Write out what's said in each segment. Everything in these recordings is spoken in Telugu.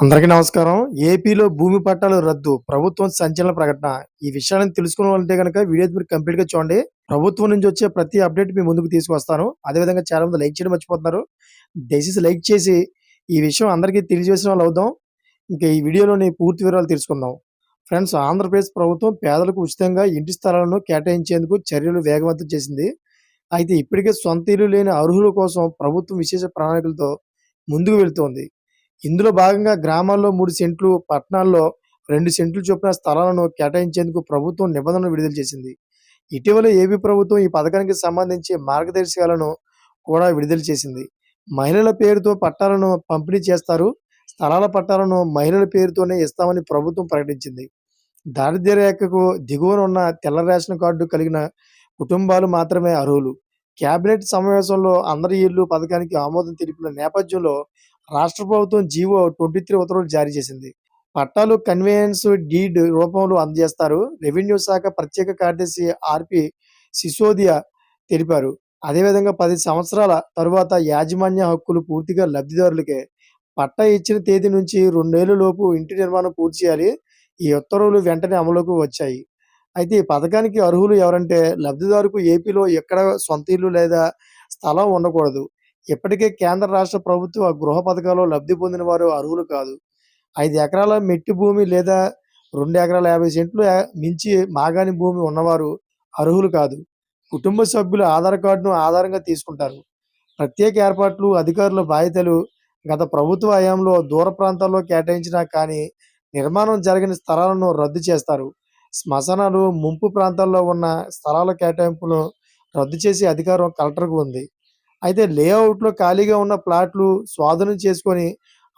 అందరికీ నమస్కారం. ఏపీలో భూమి పట్టాలు రద్దు. ప్రభుత్వం సంచలన ప్రకటన. ఈ విషయాలను తెలుసుకోవాలంటే గనక వీడియో మీరు కంప్లీట్‌గా చూడండి. ప్రభుత్వం నుంచి వచ్చే ప్రతి అప్డేట్ మీ ముందుకు తీసుకొస్తాను. అదేవిధంగా చాలా మంది లైక్ చేయడం మర్చిపోతున్నారు. దయచేసి లైక్ చేసి ఈ విషయం అందరికీ తెలియజేసిన వాళ్ళు అవుదాం. ఇంకా ఈ వీడియోలోని పూర్తి వివరాలు తెలుసుకుందాం. ఫ్రెండ్స్ ఆంధ్రప్రదేశ్ ప్రభుత్వం పేదలకు ఉచితంగా ఇంటి స్థలాలను కేటాయించేందుకు చర్యలు వేగవంతం చేసింది. అయితే ఇప్పటికే సొంత ఇల్లు లేని అర్హుల కోసం ప్రభుత్వం విశేష ప్రణాళికలతో ముందుకు వెళ్తోంది. ఇందులో భాగంగా గ్రామాల్లో మూడు సెంట్లు, పట్టణాల్లో రెండు సెంట్లు చొప్పున స్థలాలను కేటాయించేందుకు ప్రభుత్వం నిబంధనలు విడుదల చేసింది. ఇటీవల ఏపీ ప్రభుత్వం ఈ పథకానికి సంబంధించి మార్గదర్శకాలను కూడా విడుదల చేసింది. మహిళల పేరుతో పట్టాలను పంపిణీ చేస్తారు. స్థలాల పట్టాలను మహిళల పేరుతోనే ఇస్తామని ప్రభుత్వం ప్రకటించింది. దారిద్ర్య రేఖకు దిగువన ఉన్న తెల్ల రేషన్ కార్డు కలిగిన కుటుంబాలు మాత్రమే అర్హులు. కేబినెట్ సమావేశంలో అందరి ఇల్లు పథకానికి ఆమోదం తెలిపిన నేపథ్యంలో రాష్ట్ర ప్రభుత్వం జీవో 23 ఉత్తర్వులు జారీ చేసింది. పట్టాలు కన్వేయన్స్ డీడ్ రూపంలో అందజేస్తారు. రెవెన్యూ శాఖ ప్రత్యేక కార్యదర్శి ఆర్‌పి సిసోదియా తెలిపారు. అదేవిధంగా పది సంవత్సరాల తరువాత యాజమాన్య హక్కులు పూర్తిగా లబ్ధిదారులకే. పట్టా ఇచ్చిన తేదీ నుంచి రెండేళ్ళ లోపు ఇంటి నిర్మాణం పూర్తి చేయాలి. ఈ ఉత్తర్వులు వెంటనే అమలుకు వచ్చాయి. అయితే ఈ పథకానికి అర్హులు ఎవరంటే లబ్ధిదారుకు ఏపీలో ఎక్కడ సొంత ఇల్లు లేదా స్థలం ఉండకూడదు. ఇప్పటికే కేంద్ర రాష్ట్ర ప్రభుత్వ గృహ పథకాల్లో లబ్ధి పొందిన వారు అర్హులు కాదు. ఐదు ఎకరాల మెట్టి భూమి లేదా రెండు ఎకరాల 50 సెంట్లు మించి మాగాణి భూమి ఉన్నవారు అర్హులు కాదు. కుటుంబ సభ్యులు ఆధార్ కార్డును ఆధారంగా తీసుకుంటారు. ప్రత్యేక ఏర్పాట్లు, అధికారుల బాధ్యతలు గత ప్రభుత్వ హయాంలో దూర ప్రాంతాల్లో కేటాయించినా కానీ నిర్మాణం జరిగిన స్థలాలను రద్దు చేస్తారు. శ్మశానాలు, ముంపు ప్రాంతాల్లో ఉన్న స్థలాల కేటాయింపును రద్దు చేసే అధికారం కలెక్టర్‌కు ఉంది. అయితే లేఅవుట్‌లో ఖాళీగా ఉన్న ప్లాట్లు స్వాధీనం చేసుకొని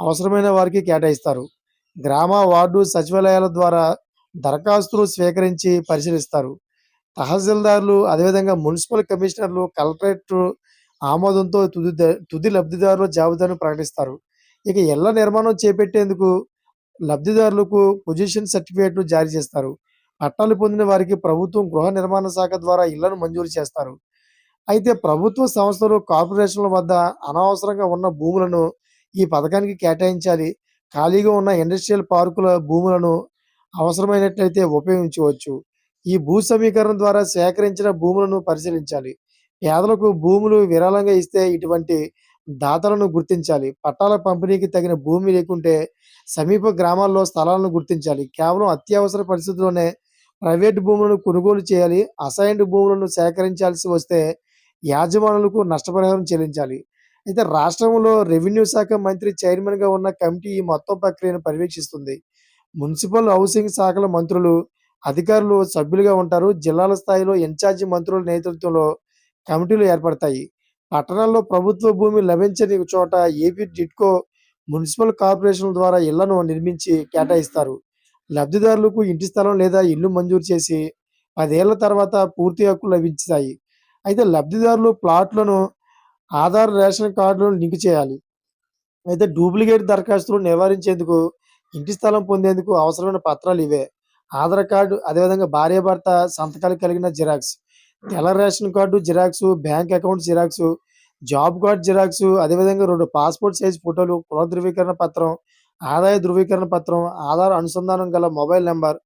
అవసరమైన వారికి కేటాయిస్తారు. గ్రామ, వార్డు సచివాలయాల ద్వారా దరఖాస్తులు స్వీకరించి పరిశీలిస్తారు. తహసీల్దార్లు అదేవిధంగా మున్సిపల్ కమిషనర్లు కలెక్టరేట్ ఆమోదంతో తుది ద తుది లబ్ధిదారుల జాబితాను ప్రకటిస్తారు. ఇక ఇళ్ళ నిర్మాణం చేపట్టేందుకు లబ్ధిదారులకు పొజిషన్ సర్టిఫికేట్లు జారీ చేస్తారు. పట్టాలు పొందిన వారికి ప్రభుత్వం గృహ నిర్మాణ శాఖ ద్వారా ఇళ్ళను మంజూరు చేస్తారు. అయితే ప్రభుత్వ సంస్థలు, కార్పొరేషన్ల వద్ద అనవసరంగా ఉన్న భూములను ఈ పథకానికి కేటాయించాలి. ఖాళీగా ఉన్న ఇండస్ట్రియల్ పార్కుల భూములను అవసరమైనట్లయితే ఉపయోగించవచ్చు. ఈ భూ సమీకరణ ద్వారా సేకరించిన భూములను పరిశీలించాలి. పేదలకు భూములు విరాళంగా ఇస్తే ఇటువంటి దాతలను గుర్తించాలి. పట్టాల పంపిణీకి తగిన భూమి లేకుంటే సమీప గ్రామాల్లో స్థలాలను గుర్తించాలి. కేవలం అత్యవసర పరిస్థితుల్లోనే ప్రైవేటు భూములను కొనుగోలు చేయాలి. అసైన్డ్ భూములను సేకరించాల్సి వస్తే యాజమానులకు నష్టపరిహారం చెల్లించాలి. అయితే రాష్ట్రంలో రెవెన్యూ శాఖ మంత్రి చైర్మన్‌గా ఉన్న కమిటీ ఈ మొత్తం ప్రక్రియను పర్యవేక్షిస్తుంది. మున్సిపల్, హౌసింగ్ శాఖల మంత్రులు, అధికారులు సభ్యులుగా ఉంటారు. జిల్లాల స్థాయిలో ఇన్ఛార్జి మంత్రుల నేతృత్వంలో కమిటీలు ఏర్పడతాయి. పట్టణాల్లో ప్రభుత్వ భూమి లభించని చోట ఏపీ డిట్కో మున్సిపల్ కార్పొరేషన్ల ద్వారా ఇళ్ళను నిర్మించి కేటాయిస్తారు. లబ్ధిదారులకు ఇంటి స్థలం లేదా ఇల్లు మంజూరు చేసి పదేళ్ళ తర్వాత పూర్తి హక్కులు లభిస్తాయి. అయితే లబ్ధిదారులు ప్లాట్‌లను ఆధార్, రేషన్ కార్డులను లింక్ చేయాలి. అయితే డూప్లికేట్ దరఖాస్తులు నివారించేందుకు ఇంటి స్థలం పొందేందుకు అవసరమైన పత్రాలు ఇవే. ఆధార్ కార్డు, అదేవిధంగా భార్యాభర్త సంతకాలు కలిగిన జిరాక్స్, తెల్ల ration card xerox bank account xerox job card xerox అదేవిధంగా రెండు పాస్‌పోర్ట్ సైజ్ ఫోటోలు, కుల ధృవీకరణ పత్రం, ఆదాయ ధృవీకరణ పత్రం, ఆధార్ అనుసంధానం గల మొబైల్ నెంబర్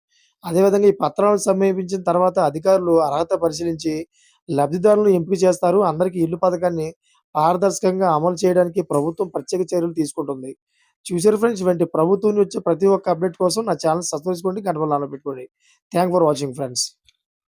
అదేవిధంగా ఈ పత్రాలను సమీపించిన తర్వాత అధికారులు అర్హత పరిశీలించి లబ్ధిదారులను ఎంపిక చేస్తారు. అందరికీ ఇల్లు పథకాన్ని పారదర్శకంగా అమలు చేయడానికి ప్రభుత్వం ప్రత్యేక చర్యలు తీసుకుంటుంది. చూసారు ఫ్రెండ్స్ ఇలాంటి ప్రభుత్వం నుంచి వచ్చే ప్రతి ఒక్క అప్డేట్ కోసం నా ఛానల్ సబ్స్క్రైబ్ చేసుకోండి. గంట పెట్టుకోండి. Thank for watching friends.